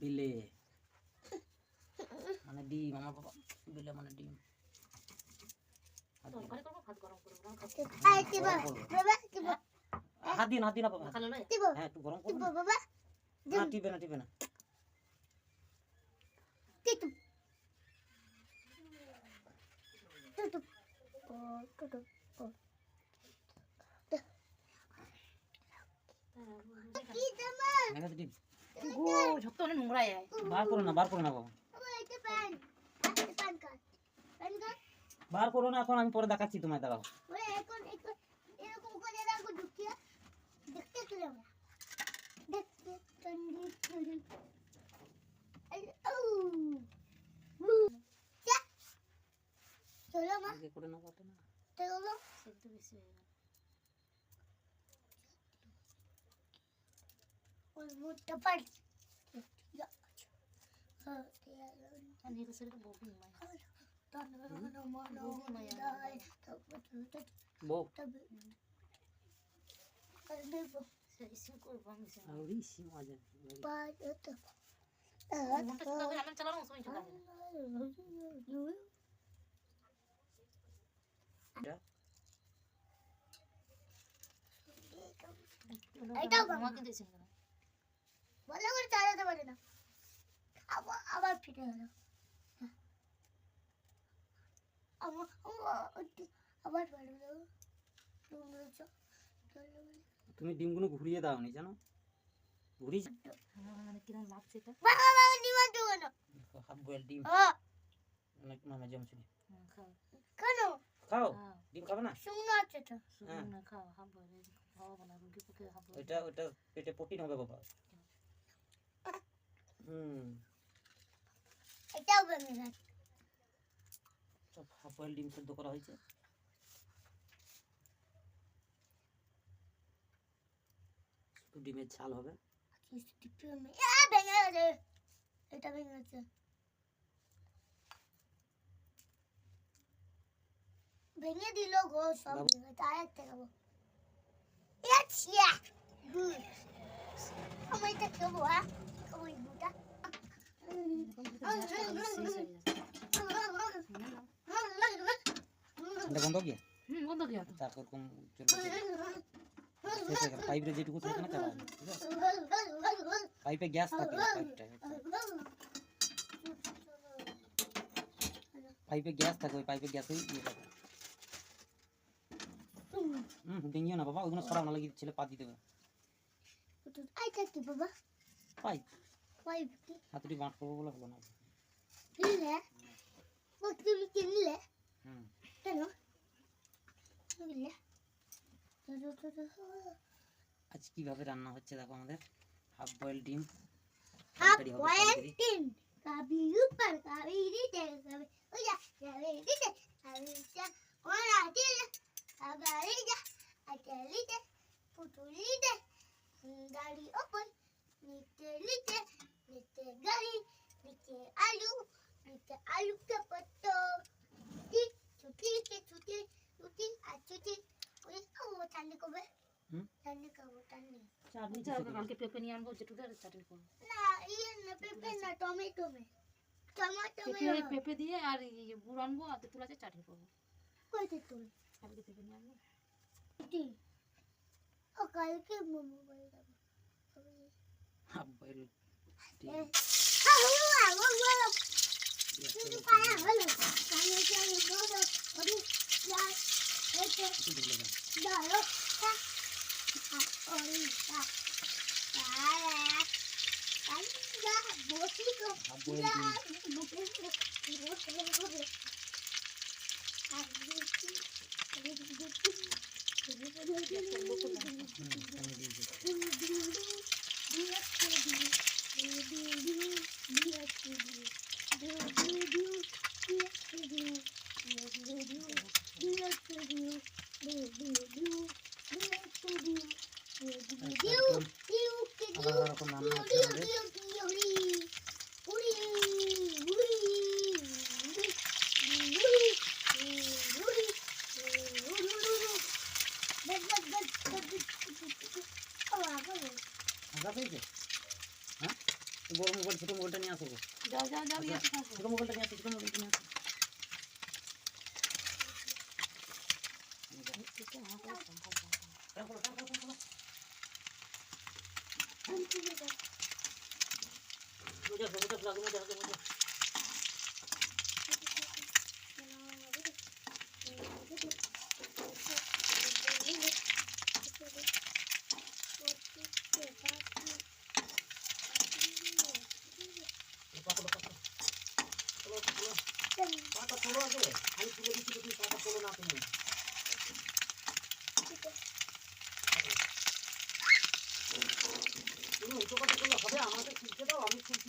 বিলে। মানে ডিম আমার বাবা বিলে মানে ডিম। হাত দিন। করব করব হাত দিন না বাবা। হ্যাঁ একটু গরম কি না টিপে না টিপে না। কি তু গো ঝক্ত অনেক নোংরা যায় বার করো না বার করো না বাবা বার করো না এখন আমি পরে দেখাচ্ছি তোমায় দাঁড়াও করে করে না বাটা না চলো সেদ্ধ বেশি হয়ে গেল ওই মুখটা পাড়ি হ্যাঁ আর নিয়ে সেটা বকু নয় বউ সে ইসিম করব আমি সে আর বেশি মজা মনটা ছোট করে আমি চালানো সময় ছোট আছে এটা এটাও খাব। আমাকে দিয়েছেন কেন ভালো করে চালাতে পারে না। আবার আবার ফিরে গেল আবার তুমি ডিমগুলো ঘুরিয়ে দাও নি জানো? ঘুরিয়ে হ্যাঁ, মানে লাগছে এটা হাফ বয়েল ডিম। হ্যাঁ। অনেক মামা জমছে কেন? খাও। খাও ডিম খাবে না? শুকনো আছে তো। শুধু খাও হাফ বলে খাওয়াবো না রুগী পক্ষে হাফ বলে ওইটা ওইটা পেটে প্রোটিন হবে বাবা। হুম। এটাও ভেঙে গেছে সব হাফ বয়েল ডিম সেদ্ধ করা হয়েছে। শুধু ডিমের ঝাল হবে। ভেঙে গেছে। এটা ভেঙে গেছে। ভেঙে দিল গো সব আর একটা খাব। আমি এটা খাব হ্যাঁ খাব এই দুটা শেষ হয়ে যাচ্ছে এটা বন্ধ কি? হুম বন্ধ কি হতো তারপর কম চলবে? শেষ গেল পাইপে যেটুকু থাকে না চালাবে পাইপে গ্যাস থাকে পাইপটা পাইপে গ্যাস থাকে ওই পাইপে গ্যাসেই ইয়ে থাকে। হুম ডিঙিও না বাবা ওইগুলো সরাও না লাগি ছেলে পা দিয়ে দেবে আইটা কি বাবা পাইপ পাইপ কি হাতুড়ি বাঁট করব বলে হলো না। কিনলে তুমি কিনলে কেন কিনলে আজ কীভাবে রান্না হচ্ছে দেখো আমাদের হাফ বয়েল ডিম হাফ বয়েল ডিম কাবি উপর কাবি নিচে ও টানি কবে হুম? টানি কবে টানি চাটনি আচ্ছা কালকে পেঁপে নিয়ে আনব আর চাটনি করব। না ইয়ে না পেঁপে না টমেটো মে। টমেটো মে পেঁপে দিয়ে আর ইয়ে গুড় আনব আর তেঁতুল আছে চাটনি করব। তুই কালকে পেঁপে নিয়ে আনব। টি ও কালকে মোমো বাড়ি যাব হাফ বয়েল ডিম হ্যালো হ্যালো হ্যালো তুমি পায়া হ্যালো আমি চাই বড় ওরে যা এতে একটু ঢেলে দাও। দাও তা ওরে তা তারা তারা বসি কো হাফ বয়েল ডিম হুম, আমি দিয়ে দিই। দিউ দিউ কে দিউ আলাদা রকম রান্না হচ্ছে দিউ আমাদের দিউ দিউ উড়ি উড়ি উড়ি উড়ি উড়ি বস বস বস ও বাবা মজা পেয়েছে হ্যাঁ এই বড় মোবাইল ছোট মোবাইলটা নিয়ে আসো গো। যাও যাও যাও ইয়ে খাব ছোট মোবাইলটা নিয়ে আসো ছোট মোবাইলটা নিয়ে আসো। ফ্যান খোলো, ফ্যান খোলো, খোলো আগে। আমি তুলে দিচ্ছি তুমি পাটা খোলো না তুমি। তুমি উল্টো পাটা করলে হবে? আমাকে খুলতে দাও, আমি খুলছি।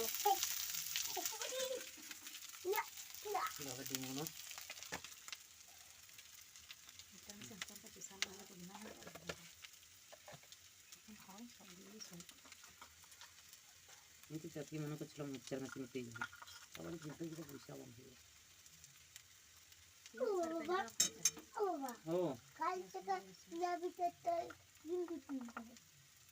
ก็เราก็ดึงมันตั้งแต่ตั้งแต่ที่สามเราก็ดึงมันมันหอมสมดีสุดนี่ที่จะที่มันก็ชลมชลมสิ่งที่อยู่ตอนนี้ที่ก็ผู้ชายวันที่ ओ खाली जगह ना भी करता है जिनको चीज़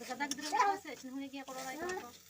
Kadang-kadang terus, senang lagi ya kalau lagi.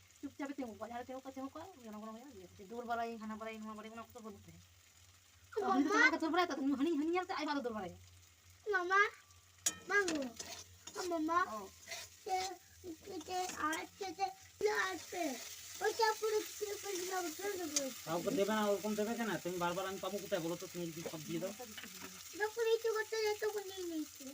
চুপচাপে Temu কয় যারা তেমু কয় তেমু কয় ওই জনগণ হয়ে গিয়েছে দূর বলাই হানা বলাই নোয়া বলাই কোনো কথা বলতে তখন তো তোমাকে দূর বলাই তখন হানি হানি আর আই ভালো দূর বলাই মামা মাঙ্গু মামা তে তে আর তে না আর তে ওটা পুরো দেবে না ওরকম দেবে কেন? তুমি বারবার আমি পাবো কোথায়? বলো তো তুমি যদি সব দিয়ে দাও। যখন ইচ্ছে করতে তখন নিয়ে নিয়েছিলে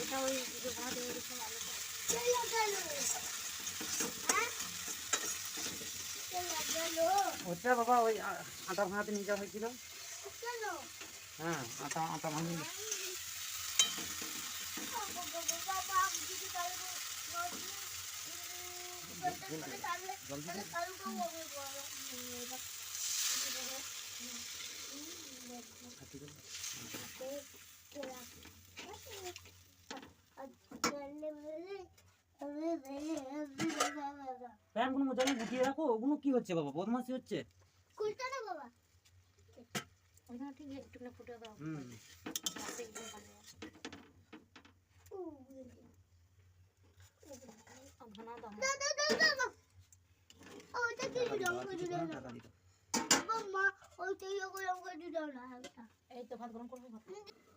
এটা ওই ঘরে এরকম আলোটা ওটা বাবা ওই আটা ভাঙাতে নিয়ে যাওয়া হয়েছিল। হ্যাঁ আটা আটা ভাঙিয়ে জলদি হ্যাঁ, প্যান্টগুলো মোজাগুলো গুটিয়ে রাখো। ওগুলো কি হচ্ছে বাবা? বদমাসি হচ্ছে। খুলতে না বাবা এই তো ভাত গরম করব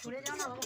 ছুড়ে যাও না বাবা